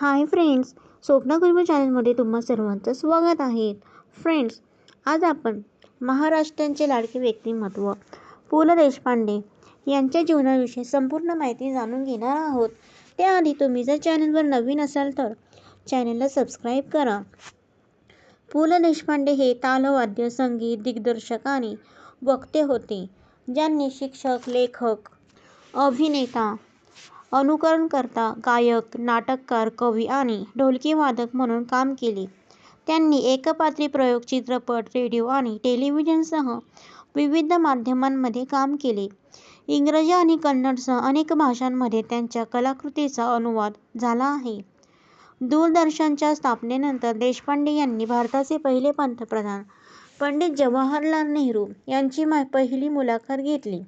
Hi friends Swapna कुर्म चॅनलमध्ये तुम्हा सर्वांचं स्वागत आहे. फ्रेंड्स आज आपण महाराष्ट्रांचे लाडके व्यक्तिमत्व पु ल देशपांडे यांच्या जीवनाविषयी संपूर्ण माहिती जाणून घेणार आहोत. त्याआधी तुम्ही जर चॅनलवर नवीन असाल तर चॅनलला सबस्क्राईब करा. पु ल देशपांडे हे तालवाद्य संगीत दिग्दर्शक आणि वक्ते होते ज्यांनी शिक्षक लेखक अभिनेता अनुकरणकर्ता गायक नाटककार कवी आणि ढोलकीवादक म्हणून काम केले. त्यांनी एकपात्री प्रयोग चित्रपट रेडिओ आणि टेलिव्हिजनसह विविध माध्यमांमध्ये काम केले. इंग्रजी आणि कन्नडसह अनेक भाषांमध्ये त्यांच्या कलाकृतीचा अनुवाद झाला आहे. दूरदर्शनच्या स्थापनेनंतर देशपांडे यांनी भारताचे पहिले पंतप्रधान पंडित जवाहरलाल नेहरू यांची पहिली मुलाखत घेतली.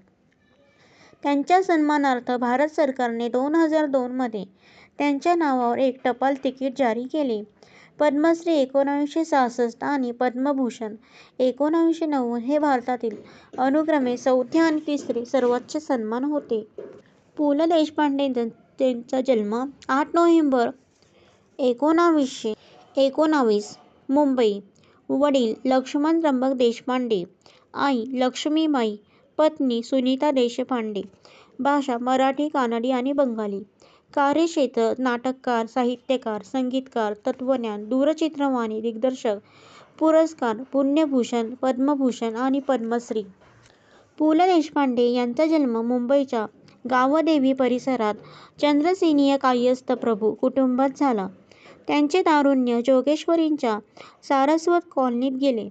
त्यांच्या सन्मानार्थ भारत सरकारने दोन हजार दोनमध्ये त्यांच्या नावावर एक टपाल तिकीट जारी केले. पद्मश्री एकोणावीसशे सहासष्ट आणि पद्मभूषण एकोणावीसशे नव्वद हे भारतातील अनुक्रमे चौथे आणि तिसरे सर्वोच्च सन्मान होते. पु ल देशपांडे त्यांचा जन्म आठ नोव्हेंबर एकोणावीसशे एकोणावीस मुंबई. वडील लक्ष्मण त्र्यंबक देशपांडे आई लक्ष्मीबाई पत्नी सुनीता देशपांडे. भाषा मराठी कानडी आणि बंगाली. कार्यक्षेत्र नाटककार साहित्यकार संगीतकार तत्त्वज्ञान दूरचित्रवाणी दिग्दर्शक पुरस्कार पुण्यभूषण पद्मभूषण आणि पद्मश्री. पु ल देशपांडे यांचा जन्म मुंबईच्या गावदेवी परिसरात चंद्रसेनीय कायस्थ प्रभू कुटुंबात झाला. त्यांचे तारुण्य जोगेश्वरींच्या सारस्वत कॉलनीत गेले.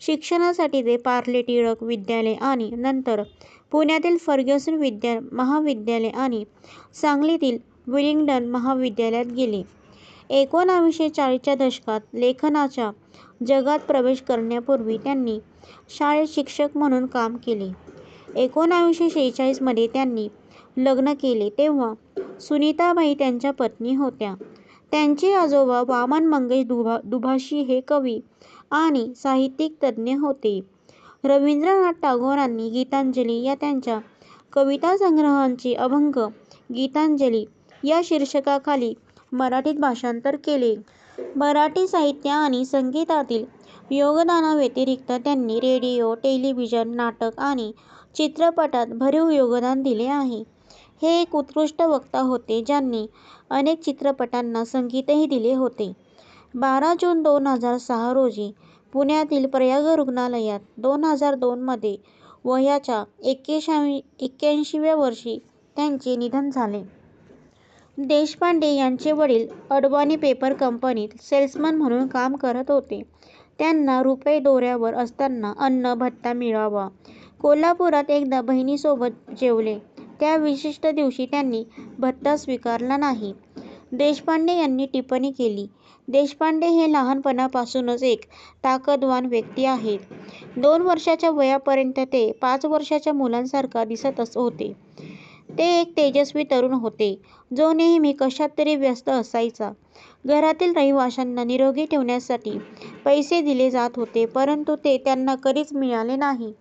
शिक्षणासाठी ते पार्ले टिळक विद्यालय आणि नंतर पुण्यातील फर्ग्युसन विद्या महाविद्यालय आणि सांगलीतील विलिंग्डन महाविद्यालयात गेले. एकोणावीसशे चाळीसच्या दशकात लेखनाच्या जगात प्रवेश करण्यापूर्वी त्यांनी शाळेत शिक्षक म्हणून काम केले. एकोणावीसशे शेहेचाळीसमध्ये त्यांनी लग्न केले तेव्हा सुनीताबाई त्यांच्या पत्नी होत्या. त्यांचे आजोबा वामन मंगेश दुभा दुभाषी हे कवी आणि साहित्यिक तज्ज्ञ होते. रवींद्रनाथ टागोरांनी गीतांजली या त्यांच्या कवितासंग्रहांचे अभंग गीतांजली या शीर्षकाखाली मराठीत भाषांतर केले. मराठी साहित्य आणि संगीतातील योगदानाव्यतिरिक्त त्यांनी रेडिओ टेलिव्हिजन नाटक आणि चित्रपटात भरीव योगदान दिले आहे. हे एक उत्कृष्ट वक्ता होते ज्यांनी अनेक चित्रपटांना संगीतही दिले होते. बारा जून दोन हजार सहा रोजी पुण्यातील प्रयाग रुग्णालयात दोन हजार दोनमध्ये वयाच्या एक्केशावी एक्क्याऐंशीव्या वर्षी त्यांचे निधन झाले. देशपांडे यांचे वडील अडवाणी पेपर कंपनीत सेल्समन म्हणून काम करत होते. त्यांना रुपये दौऱ्यावर असताना अन्न भत्ता मिळावा. कोल्हापुरात एकदा बहिणीसोबत जेवले. त्या विशिष्ट दिवशी त्यांनी भत्ता स्वीकारला नाही. देशपांडे यांनी टिप्पणी केली. देशपांडे हे लहानपणापासूनच एक ताकदवान व्यक्ती आहेत. दोन वर्षाच्या वयापर्यंत ते पाच वर्षाच्या मुलांसारखा दिसत होते. ते एक तेजस्वी तरुण होते जो नेहमी कशात तरी व्यस्त असायचा. घरातील रहिवाशांना निरोगी ठेवण्यासाठी पैसे दिले जात होते परंतु ते त्यांना कधीच मिळाले नाही.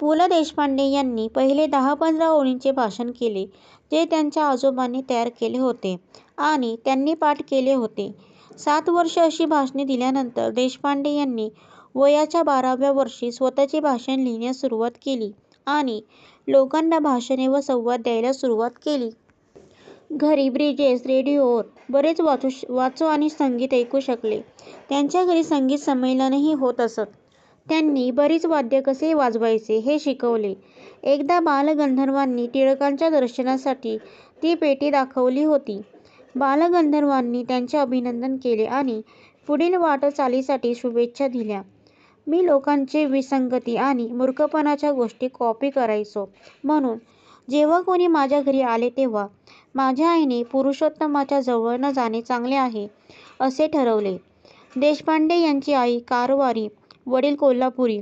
पु ल देशपांडे यांनी पहिले दहा पंधरा ओळींचे भाषण केले जे त्यांच्या आजोबांनी तयार केले होते आणि त्यांनी पाठ केले होते. सात वर्षे अशी भाषणे दिल्यानंतर देशपांडे यांनी वयाच्या बाराव्या वर्षी स्वतःचे भाषण लिहिण्यास सुरुवात केली आणि लोकांना भाषणे व संवाद द्यायला सुरुवात केली. घरी ब्रिजेस रेडिओवर बरेच वाचू वाचू आणि संगीत ऐकू शकले. त्यांच्या घरी संगीत संमेलनही होत असत. त्यांनी बरीच वाद्य कसे वाजवायचे हे शिकवले. एकदा बालगंधर्वांनी टिळकांच्या दर्शनासाठी ती पेटी दाखवली होती. बालगंधर्वांनी त्यांचे अभिनंदन केले आणि पुढील वाटचालीसाठी शुभेच्छा दिल्या. मी लोकांचे विसंगती आणि मूर्खपणाच्या गोष्टी कॉपी करायचो. म्हणून जेव्हा कोणी माझ्या घरी आले तेव्हा माझ्या आईने पुरुषोत्तमाच्या जवळ न जाणे चांगले आहे असे ठरवले. देशपांडे यांची आई कारवारी वडील कोल्हापुरी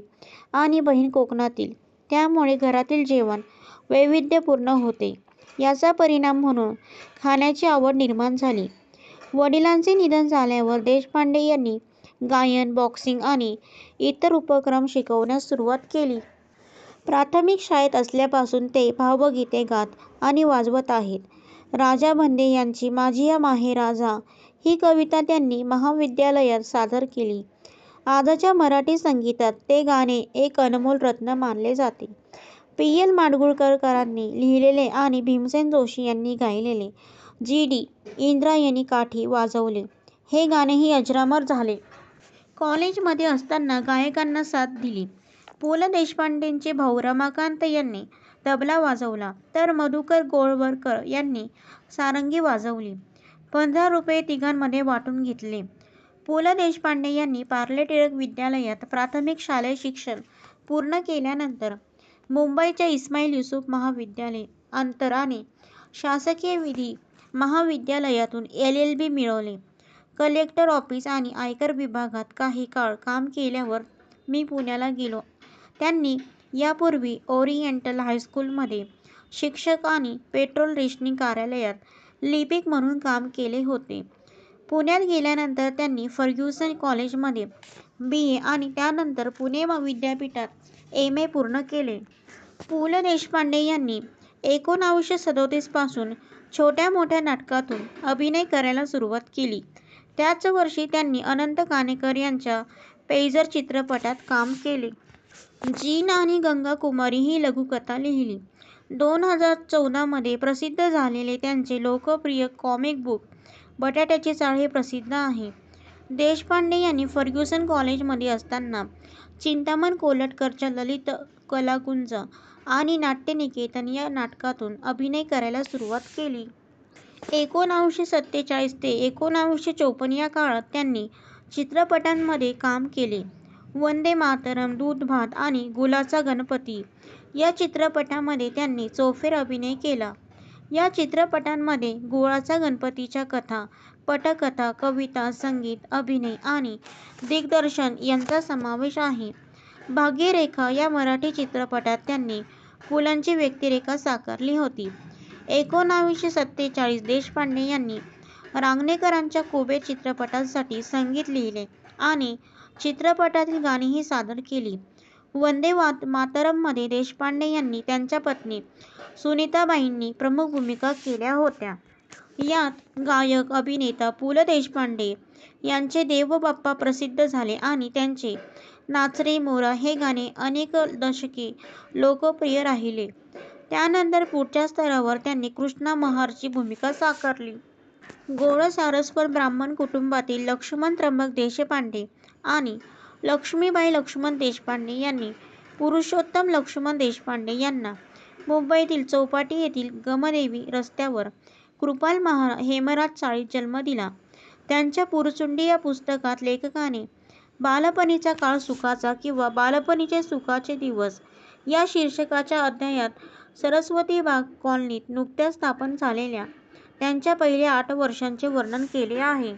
आणि बहीण कोकणातील. त्यामुळे घरातील जेवण वैविध्यपूर्ण होते. याचा परिणाम म्हणून खाण्याची आवड निर्माण झाली वडिलांचे निधन झाल्यावर देशपांडे यांनी गायन बॉक्सिंग आणि इतर उपक्रम शिकवण्यास सुरुवात केली प्राथमिक शाळेत असल्यापासून ते भावगीते गात आणि वाजवत आहेत राजा भंदे यांची माझिया माहेराजा ही कविता त्यांनी महाविद्यालयात सादर केली. आजच्या मराठी संगीतात ते गाणे एक अनमोल रत्न मानले जाते. पी. एल. माडगुळकरांनी लिहिलेले आणि भीमसेन जोशी यांनी गायलेले जी. डी. इंद्रायणी काठी वाजवले हे गाणेही अजरामर झाले. कॉलेजमध्ये असताना गायकांना साथ दिली. पु. ल. देशपांडेंचे भाऊ रमाकांत यांनी तबला वाजवला तर मधुकर गोळवरकर यांनी सारंगी वाजवली. पंधरा रुपये तिघांमध्ये वाटून घेतले. पु. ल. देशपांडे यांनी पार्ले टिळक विद्यालयात प्राथमिक शालेय शिक्षण पूर्ण केल्यानंतर मुंबईच्या इस्माईल युसुफ महाविद्यालय, अंतराने शासकीय विधी महाविद्यालयातून एल. एल. बी. मिळवले. कलेक्टर ऑफिस आणि आयकर विभागात काही काळ काम केल्यावर मी पुण्याला गेलो. त्यांनी यापूर्वी ओरिएंटल हायस्कूलमध्ये शिक्षक आणि पेट्रोल रेशनिंग कार्यालयात लिपिक म्हणून काम केले होते. पुण्यात गेल्यानंतर त्यांनी फर्ग्युसन कॉलेजमध्ये बी. ए. आणि त्यानंतर पुणे विद्यापीठात एम. ए. पूर्ण केले. पु. ल. देशपांडे यांनी एकोणावीसशे सदोतीसपासून छोट्या मोठ्या नाटकातून अभिनय करायला सुरुवात केली. त्याच वर्षी त्यांनी अनंत कानेकर यांच्या पेजर चित्रपटात काम केले. जीन आणि गंगा कुमारी ही लघुकथा लिहिली. दोन हजार चौदामध्ये प्रसिद्ध झालेले त्यांचे लोकप्रिय कॉमिक बुक बटाट्याची चाळ हे प्रसिद्ध आहे. देशपांडे यांनी फर्ग्युसन कॉलेजमध्ये असताना चिंतामण कोलटकरच्या ललित कलाकुंज आणि नाट्यनिकेतन या नाटकांतून अभिनय करायला सुरुवात केली. एकोणावीसशे सत्तेचाळीस ते एकोणावीसशे चोपन्न या काळात त्यांनी चित्रपटांमध्ये काम केले. वंदे मातरम्, दूध भात आणि गुलाचा गणपती या चित्रपटांमध्ये त्यांनी चौफेर अभिनय केला. या चित्रपटांमध्ये गुळाचा गणपतीच्या कथा, पटकथा, कविता, संगीत, अभिनय आणि दिग्दर्शन यांचा समावेश आहे. भाग्यरेखा या मराठी चित्रपटात त्यांनी पुलंची व्यक्तिरेखा साकारली होती. एकोणावीसशे सत्तेचाळीस देशपांडे यांनी रांगणेकरांच्या कुबेर चित्रपटासाठी संगीत लिहिले आणि चित्रपटातील गाणीही सादर केली. वंदे मातरममध्ये देशपांडे यांनी त्यांच्या पत्नी सुनीताबाईंनी प्रमुख भूमिका केल्या होत्या. यात गायक अभिनेता पु. ल. देशपांडे यांचे देवबाप्पा प्रसिद्ध झाले आणि त्यांचे नाच रे मोरा हे गाणे अनेक दशके लोकप्रिय राहिले. त्यानंतर पुढच्या स्तरावर त्यांनी कृष्णा महारची भूमिका साकारली. गोंडसारस्वत ब्राह्मण कुटुंबातील लक्ष्मण त्र्यंबक देशपांडे आणि लक्ष्मीबाई लक्ष्मण देशपांडे यांनी पुरुषोत्तम लक्ष्मण देशपांडे यांना मुंबईतील चौपाटी येथील गमदेवी रस्त्यावर कृपाल हेमराज चाळीत जन्म दिला. त्यांच्या पुरचुंडी या पुस्तकात लेखकाने बालपणीचा काळ सुखाचा किंवा बालपणीचे सुखाचे दिवस या शीर्षकाच्या अध्यायात सरस्वती बाग कॉलनीत नुकत्याच स्थापन झालेल्या त्यांच्या पहिल्या आठ वर्षांचे वर्णन केले आहे.